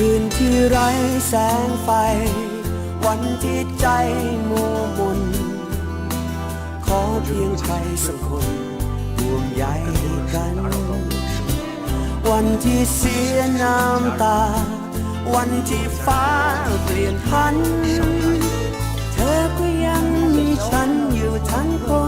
คืนที่ไร้แสงไฟ วันที่ใจมัวมนขอเพียงใครสักคนห่วงใยกัน วันที่เสียน้ำตา วันที่ฟ้าเปลี่ยนพัน เธอก็ยังมีฉันอยู่ทั้งคน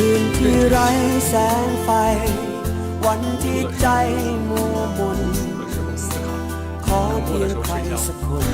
คืนที่ไร้แสงไฟ วันที่ใจมัวมนขอเพียงใครสักคน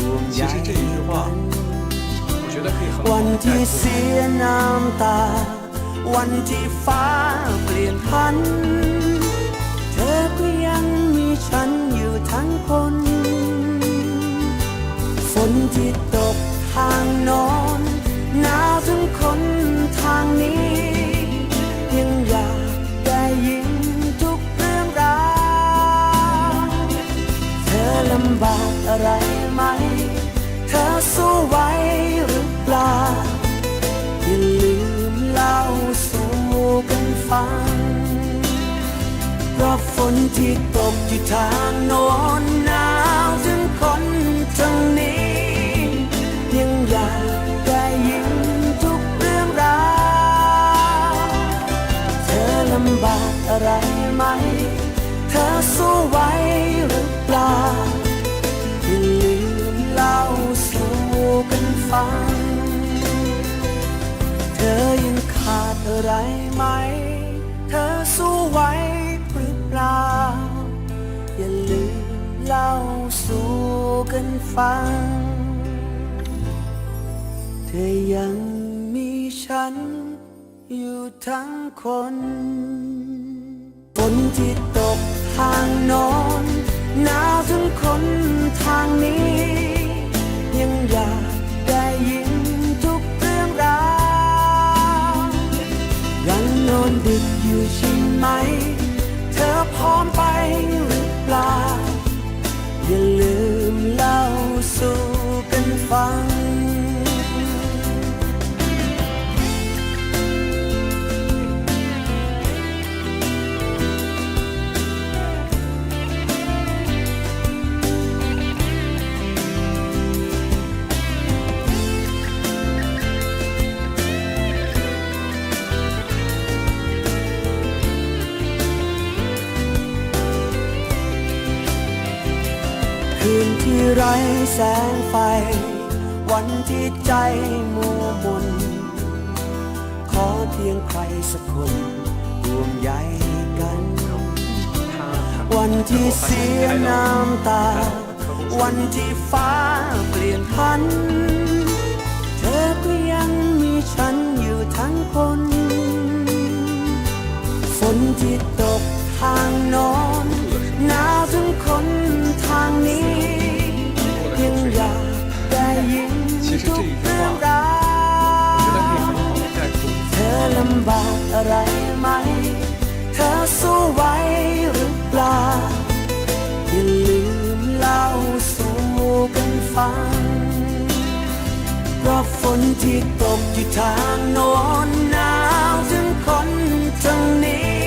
ดวงใจกันวันที่เสียน้ำตา วันที่ฟ้าเปลี่ยนพัน เธอก็ยังมีฉันอยู่ทั้งคน ฝนที่ตกทางนอนหนาวทั้งคนางนี้ ยังอยากได้ยินทุกเรื่องราวเธอลำบากอะไรไหม เธอสู้ไหวหรือเปล่า อย่าลืมเล่าสู่กันฟังเพราะฝนที่ตกอยู่ทางโน้นหนาวถึงคนทางนี้ำบากอะไรไหม เธอสู้ไหวหรือเปล่าอย่าลืมเล่าสู่กันฟัง เธอยังขาดอะไรไหม เธอสู้ไหวหรือเปล่า อย่าลืมเล่าสู่กันฟัง เธอยังมีฉัน อยู่ทั้งคนฝนที่ตกทางโนอนหนาวถึงคนทางนี้ ยังอยากได้ยินทุกเรื่องราวยังนอนดึกอยู่ใช่ไหม เธอพร้อมไปหรือเปล่า ที่ไร้แสงไฟ วันที่ใจมัวมนขอเพียงใครสักคนห่วงใยกัน他他วันที่เสียน้ำตา วันที่ฟ้าเปลี่ยนพันเธอก็ยังมีฉันอยู่ทั้งคน ได้ยินทุกเรื่องราว 觉得可以很好的概括 เธอลำบากอะไรไหม เธอสู้ไหวหรือเปล่า อย่าลืมเล่าสู่กันฟัง เพราะฝนที่ตกอยู่ทางโน้นหนาวถึงคนทางนี้